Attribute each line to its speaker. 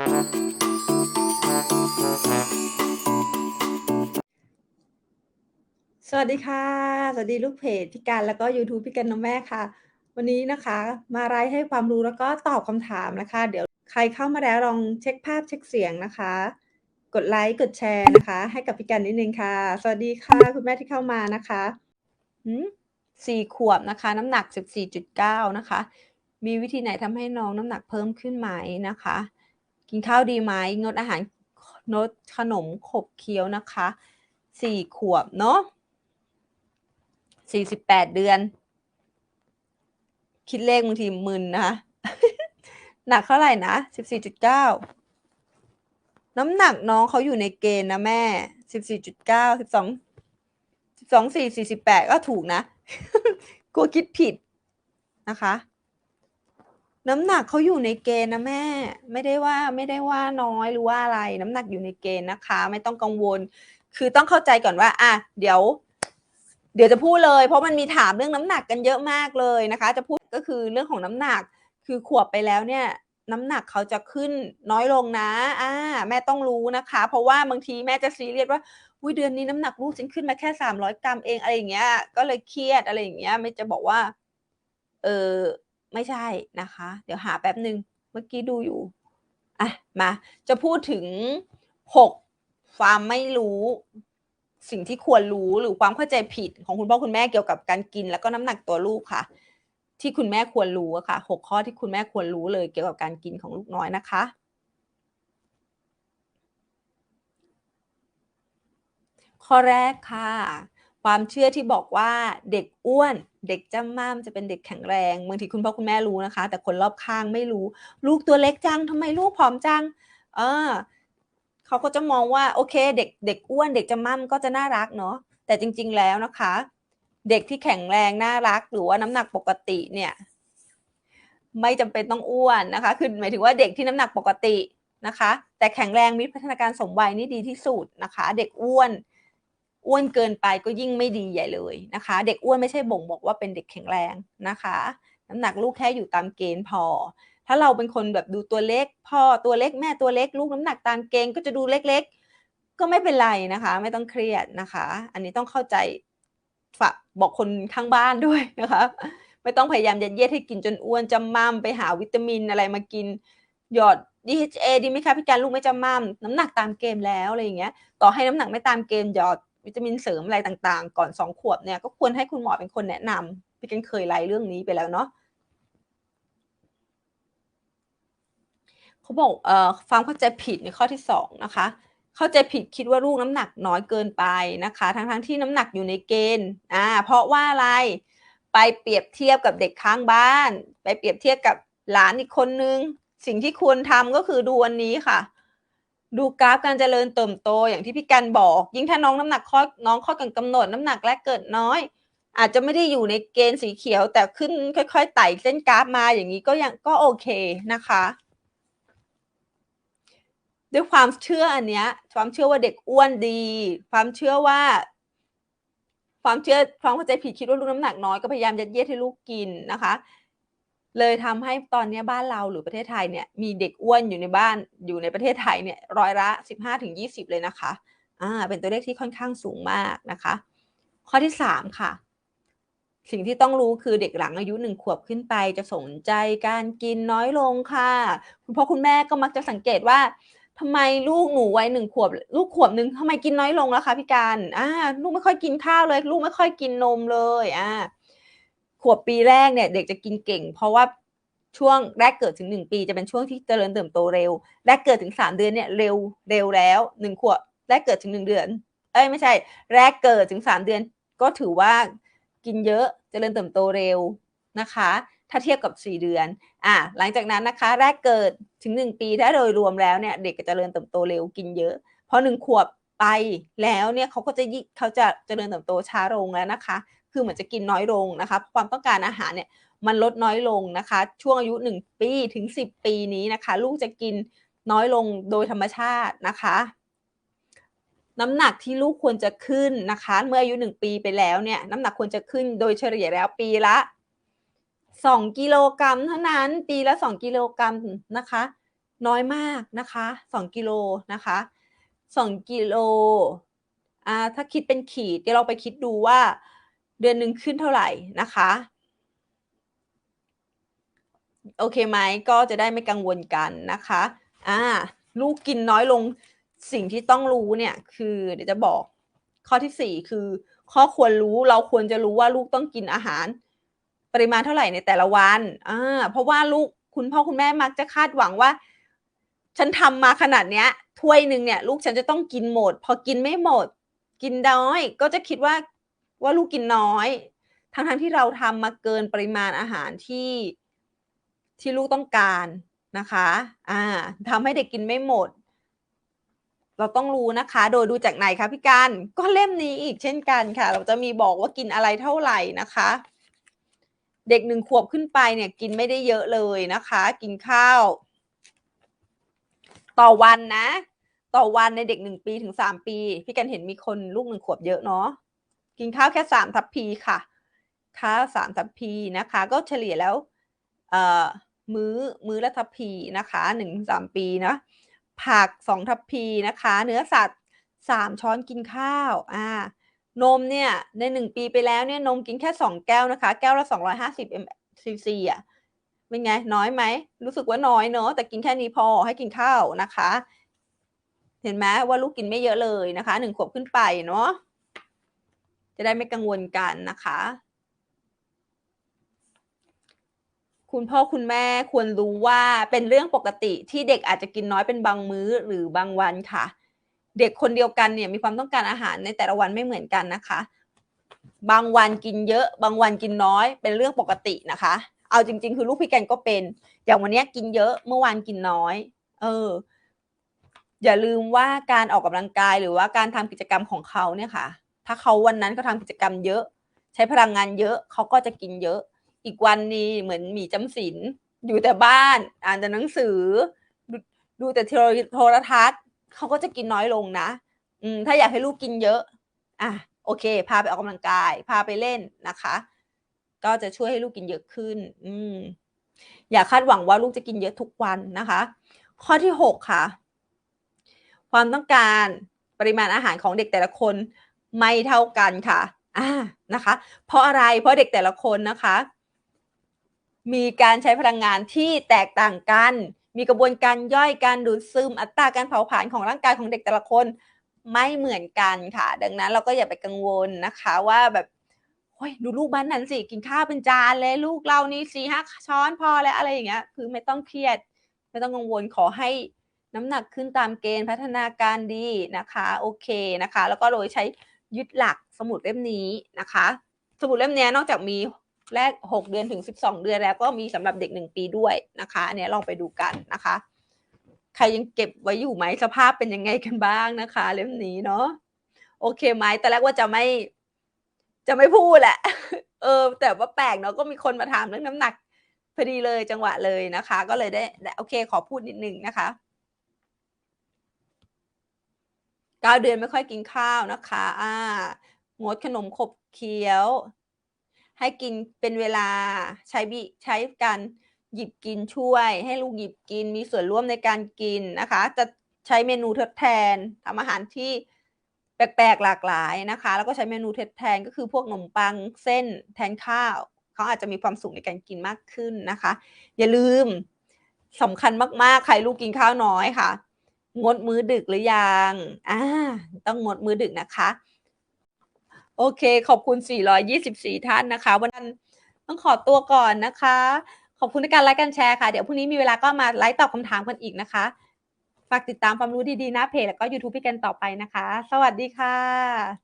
Speaker 1: สวัสดีค่ะ สวัสดีลูกเพจพี่กันแล้วก็ยูทูบพี่กันนมแม่ค่ะ วันนี้นะคะ มาไลฟ์ให้ความรู้แล้วก็ตอบคำถามนะคะ เดี๋ยวใครเข้ามาแล้วลองเช็คภาพเช็คเสียงนะคะ กดไลค์กดแชร์นะคะ ให้กับพี่กันนิดนึงค่ะ สวัสดีค่ะ คุณแม่ที่เข้ามานะคะหืมสี่ขวบนะคะ น้ำหนัก 14.9 นะคะ มีวิธีไหนทำให้น้องน้ำหนักเพิ่มขึ้นไหมนะคะ กินข้าวดีไหมงดอาหารงดขนมขบเคี้ยวนะคะสี่ขวบเนาะสี่สิบแปดเดือน คิดเลขบางทีมึนนะคะหนักเท่าไหร่นะสิบสี่จุดเก้าน้ำหนักน้องเขาอยู่ในเกณฑ์นะแม่สิบสี่จุดเก้าสิบสองสิบสองสี่สี่สิบแปดก็ถูกนะกลัวคิดผิดนะคะ น้ำหนักเขาอยู่ในเกณฑ์นะแม่ ไม่ได้ว่าไม่ได้ว่าน้อยหรือว่าอะไร น้ำหนักอยู่ในเกณฑ์นะคะ ไม่ต้องกังวล คือต้องเข้าใจก่อนว่า อะเดี๋ยว เดี๋ยวจะพูดเลย เพราะมันมีถามเรื่องน้ำหนักกันเยอะมากเลยนะคะ จะพูดก็คือเรื่องของน้ำหนัก คือขวบไปแล้วเนี่ย น้ำหนักเขาจะขึ้นน้อยลงนะ อ่า แม่ต้องรู้นะคะ เพราะว่าบางทีแม่จะซีเรียสว่าอุ้ยเดือนนี้น้ำหนักลูกฉันขึ้นมาแค่สามร้อยกรัมเองอะไรอย่างเงี้ย ก็เลยเครียดอะไรอย่างเงี้ย ไม่จะบอกว่า เออ ไม่ใช่นะคะ เดี๋ยวหาแป๊บหนึ่งเมื่อกี้ดูอยู่อะมาจะพูดถึงหกความไม่รู้สิ่งที่ควรรู้หรือความเข้าใจผิดของคุณพ่อคุณแม่เกี่ยวกับการกิน แล้วก็น้ำหนักตัวลูกค่ะ ที่คุณแม่ควรรู้ค่ะหกข้อที่คุณแม่ควรรู้เลยเกี่ยวกับการกินของลูกน้อยนะคะ ข้อแรกค่ะ ความเชื่อที่บอกว่าเด็กอ้วน เด็กจำม่ามจะเป็นเด็กแข็งแรงบางทีคุณพ่อคุณแม่รู้นะคะ แต่คนรอบข้างไม่รู้ ลูกตัวเล็กจังทำไมลูกผอมจัง เออเขาก็จะมองว่าโอเค เด็กเด็กอ้วน เด็กจำม่ำก็จะน่ารักเนาะแต่จริง ๆ แล้วนะคะ เด็กที่แข็งแรงน่ารัก หรือว่าน้ำหนักปกติเนี่ย ไม่จำเป็นต้องอ้วนนะคะ คือหมายถึงว่าเด็กที่น้ำหนักปกตินะคะ แต่แข็งแรงมีพัฒนาการสมวัยนี่ดีที่สุดนะคะ เด็กอ้วน อ้วนเกินไปก็ยิ่งไม่ดีใหญ่เลยนะคะ เด็กอ้วนไม่ใช่บ่งบอกว่าเป็นเด็กแข็งแรงนะคะ น้ำหนักลูกแค่อยู่ตามเกณฑ์พอ ถ้าเราเป็นคนแบบดูตัวเล็ก พ่อตัวเล็กแม่ตัวเล็ก ลูกน้ำหนักตามเกณฑ์ก็จะดูเล็กๆ ก็ไม่เป็นไรนะคะ ไม่ต้องเครียดนะคะ อันนี้ต้องเข้าใจฝากบอกคนข้างบ้านด้วยนะคะไม่ต้องพยายามยัดเยียดให้กินจนอ้วนจำม่ำไปหาวิตามินอะไรมากิน หยอด DHA ดีไหมคะพี่การลูกไม่จำม่ำน้ำหนักตามเกณฑ์แล้วอะไรอย่างเงี้ย ต่อให้น้ำหนักไม่ตามเกณฑ์หยอด วิตามินเสริมอะไรต่างๆ ก่อนสองขวบเนี่ยก็ควรให้คุณหมอเป็นคนแนะนำพี่กันเคยไล่เรื่องนี้ไปแล้วเนาะเขาบอกเอ่อความเข้าใจผิดในข้อที่สองนะคะ เข้าใจผิดคิดว่าลูกน้ำหนักน้อยเกินไปนะคะ ทั้งๆทที่น้ำหนักอยู่ในเกณฑ์อ่าเพราะว่าอะไรไปเปรียบเทียบกับเด็กข้างบ้าน ไปเปรียบเทียบกับหลานอีกคนนึง สิ่งที่ควรทำก็คือดูวันนี้ค่ะ ดูกราฟการเจริญเติบโตอย่างที่พี่กันบอก ยิ่งถ้าน้องน้ำหนักข้อน้องข้อกำหนดน้ำหนักแรกเกิดน้อย อาจจะไม่ได้อยู่ในเกณฑ์สีเขียว แต่ขึ้นค่อย ๆ ไต่เส้นกราฟมาอย่างนี้ก็ยังก็โอเคนะคะ ด้วยความเชื่ออันเนี้ย ความเชื่อว่าเด็กอ้วนดี ความเชื่อว่า ความเชื่อความเข้าใจผิดคิดว่าลูกน้ำหนักน้อยก็พยายามยัดเยียดให้ลูกกินนะคะ เลยทำให้ตอนนี้บ้านเราหรือประเทศไทยเนี่ยมีเด็กอ้วนอยู่ในบ้านอยู่ในประเทศไทยเนี่ยร้อยละสิบห้าถึงยี่สิบเลยนะคะอ่าเป็นตัวเลขที่ค่อนข้างสูงมากนะคะ ข้อที่สามค่ะ สิ่งที่ต้องรู้คือเด็กหลังอายุหนึ่งขวบขึ้นไปจะสนใจการกินน้อยลงค่ะคุณพ่อคุณแม่ก็มักจะสังเกตว่าทำไมลูกหนูวัยหนึ่งขวบ ลูกขวบหนึ่งทำไมกินน้อยลงแล้วคะพี่การอ่าลูกไม่ค่อยกินข้าวเลย ลูกไม่ค่อยกินนมเลยอ่า ขวบปีแรกเนี่ยเด็กจะกินเก่ง เพราะว่าช่วงแรกเกิดถึงหนึ่งปีจะเป็นช่วงที่เจริญเติบโตเร็ว แรกเกิดถึงสามเดือนเนี่ยเร็วเร็วแล้วหนึ่งขวบแรกเกิดถึงหนึ่งเดือน เอ้ยไม่ใช่ แรกเกิดถึงสามเดือน ก็ถือว่ากินเยอะเจริญเติบโตเร็วนะคะ ถ้าเทียบกับสี่เดือน อ่าหลังจากนั้นนะคะ แรกเกิดถึงหนึ่งปีถ้าโดยรวมแล้วเนี่ยเด็กจะเจริญเติบโตเร็วกินเยอะพอหนึ่งขวบไปแล้วเนี่ยเขาก็จะยิ่เขาจะเจริญเติบโตช้าลงแล้วนะคะ คือเหมือนจะกินน้อยลงนะคะ ความต้องการอาหารเนี่ยมันลดน้อยลงนะคะ ช่วงอายุหนึ่งปีถึงสิบปีนี้นะคะ ลูกจะกินน้อยลงโดยธรรมชาตินะคะ น้ำหนักที่ลูกควรจะขึ้นนะคะ เมื่ออายุหนึ่งปีไปแล้วเนี่ยน้ำหนักควรจะขึ้นโดยเฉลี่ยแล้วปีละสองกิโลกรัมเท่านั้นปีละสองกิโลกรัมนะคะ น้อยมากนะคะ 2 กิโลนะคะ2กิโลอ่าถ้าคิดเป็นขีดเดี๋ยวเราไปคิดดูว่า เดือนหนึ่งขึ้นเท่าไหร่นะคะ โอเคไหมก็จะได้ไม่กังวลกันนะคะอ่าลูกกินน้อยลงสิ่งที่ต้องรู้เนี่ยคือเดี๋ยวจะบอกข้อที่สี่คือข้อควรรู้เราควรจะรู้ว่าลูกต้องกินอาหาร ปริมาณเท่าไหร่ในแต่ละวันอ่าเพราะว่าลูกคุณพ่อคุณแม่มักจะคาดหวังว่า ฉันทำมาขนาดเนี้ยถ้วยหนึ่งเนี่ย ลูกฉันจะต้องกินหมด พอกินไม่หมด กินน้อย ก็จะคิดว่า ว่าลูกกินน้อย ทั้งทั้งที่เราทำมาเกินปริมาณอาหารที่ที่ลูกต้องการนะคะอ่าทำให้เด็กกินไม่หมด เราต้องรู้นะคะ โดยดูจากไหนคะพี่การก็เล่มนี้อีกเช่นกันค่ะ เราจะมีบอกว่ากินอะไรเท่าไหร่นะคะ เด็กหนึ่งขวบขึ้นไปเนี่ยกินไม่ได้เยอะเลยนะคะ กินข้าว ต่อวันนะ ต่อวันในเด็กหนึ่งปีถึงสามปี พี่กันเห็นมีคนลูกหนึ่งขวบเยอะเนาะ กินข้าวแค่สามทัพพีค่ะ ข้าวสามทัพพีนะคะ ก็เฉลี่ยแล้วเอ่อมื้อมื้อละทัพพีนะคะหนึ่งสามปีนะผักสองทัพพีนะคะ เนื้อสัตว์สามช้อนกินข้าวอ่านมเนี่ยในหนึ่งปีไปแล้วเนี่ยนมกินแค่สองแก้วนะคะ แก้วละสองร้อยห้าสิบซีซีอะเป็นไงน้อยไหมรู้สึกว่าน้อยเนอะแต่กินแค่นี้พอให้กินข้าวนะคะ เห็นไหมว่าลูกกินไม่เยอะเลยนะคะหนึ่งขวบขึ้นไปเนาะ จะได้ไม่กังวลกันนะคะ คุณพ่อคุณแม่ควรรู้ว่าเป็นเรื่องปกติที่เด็กอาจจะกินน้อยเป็นบางมื้อหรือบางวันค่ะ เด็กคนเดียวกันเนี่ยมีความต้องการอาหารในแต่ละวันไม่เหมือนกันนะคะ บางวันกินเยอะ บางวันกินน้อยเป็นเรื่องปกตินะคะ เอาจริง ๆ คือลูกพี่แกนก็เป็น อย่างวันนี้กินเยอะเมื่อวานกินน้อย เอออย่าลืมว่าการออกกำลังกายหรือว่าการทำกิจกรรมของเขาเนี่ยค่ะ ถ้าเขาวันนั้นเขาทากิจกรรมเยอะ ใช้พลังงานเยอะเขาก็จะกินเยอะ อีกวันนี้เหมือนหมีจำศีลอยู่แต่บ้าน อ่านแต่หนังสือดูดูแต่โทรทัศน์เขาก็จะกินน้อยลงนะ อืม ถ้าอยากให้ลูกกินเยอะ อะโอเค พาไปออกกำลังกาย พาไปเล่นนะคะ ก็จะช่วยให้ลูกกินเยอะขึ้น อืม อย่าคาดหวังว่าลูกจะกินเยอะทุกวันนะคะ ข้อที่หกค่ะ ความต้องการปริมาณอาหารของเด็กแต่ละคน ไม่เท่ากันค่ะอ่านะคะ เพราะอะไรเพราะเด็กแต่ละคนนะคะ มีการใช้พลังงานที่แตกต่างกัน มีกระบวนการย่อยการดูดซึมอัตราการเผาผลาญของร่างกายของเด็กแต่ละคนไม่เหมือนกันค่ะ ดังนั้นเราก็อย่าไปกังวลนะคะว่าแบบโอ้ยดูลูกบ้านนั้นสิกินข้าวเป็นจานเลยลูกเรานี่สี่ห้าช้อนพอแล้วอะไรอย่างเงี้ยคือไม่ต้องเครียด ไม่ต้องกังวลขอให้น้ำหนักขึ้นตามเกณฑ์พัฒนาการดีนะคะ โอเคนะคะ แล้วก็โดยใช้ ยึดหลักสมุดเล่มนี้นะคะ สมุดเล่มนี้นอกจากมีแรก 6 เดือนถึง 12 เดือนแล้วก็มีสำหรับเด็ก 1 ปีด้วยนะคะอันนี้ลองไปดูกันนะคะ ใครยังเก็บไว้อยู่ไหมสภาพเป็นยังไงกันบ้างนะคะ เล่มนี้เนาะโอเคไหมแต่แรกว่าจะไม่จะไม่พูดแหละ เออ แต่ว่าแปลกเนาะก็มีคนมาถามเรื่องน้ำหนักพอดีเลยจังหวะเลยนะคะ ก็เลยได้โอเคขอพูดนิดนึงนะคะ เก้าเดือนไม่ค่อยกินข้าวนะคะอ่างดขนมขบเคี้ยว ให้กินเป็นเวลาใช้บิใช้การหยิบกินช่วย ให้ลูกหยิบกินมีส่วนร่วมในการกินนะคะ จะใช้เมนูทดแทนทำอาหารที่แปลกๆหลากหลายนะคะ แล้วก็ใช้เมนูทดแทนก็คือพวกขนมปังเส้นแทนข้าวเขาอาจจะมีความสุขในการกินมากขึ้นนะคะ อย่าลืมสำคัญมากๆ ใครลูกกินข้าวน้อยค่ะ งดมื้อดึกหรือยังอ่าต้องงดมื้อดึกนะคะ โอเค ขอบคุณ 424 ท่านนะคะ วันนั้นต้องขอตัวก่อนนะคะ ขอบคุณในการไลค์กันแชร์ค่ะ เดี๋ยวพรุ่งนี้มีเวลาก็มาไลฟ์ตอบคำถามกันอีกนะคะ ฝากติดตามความรู้ดีๆนะเพจแล้วก็ YouTube พี่กันต่อไปนะคะ สวัสดีค่ะ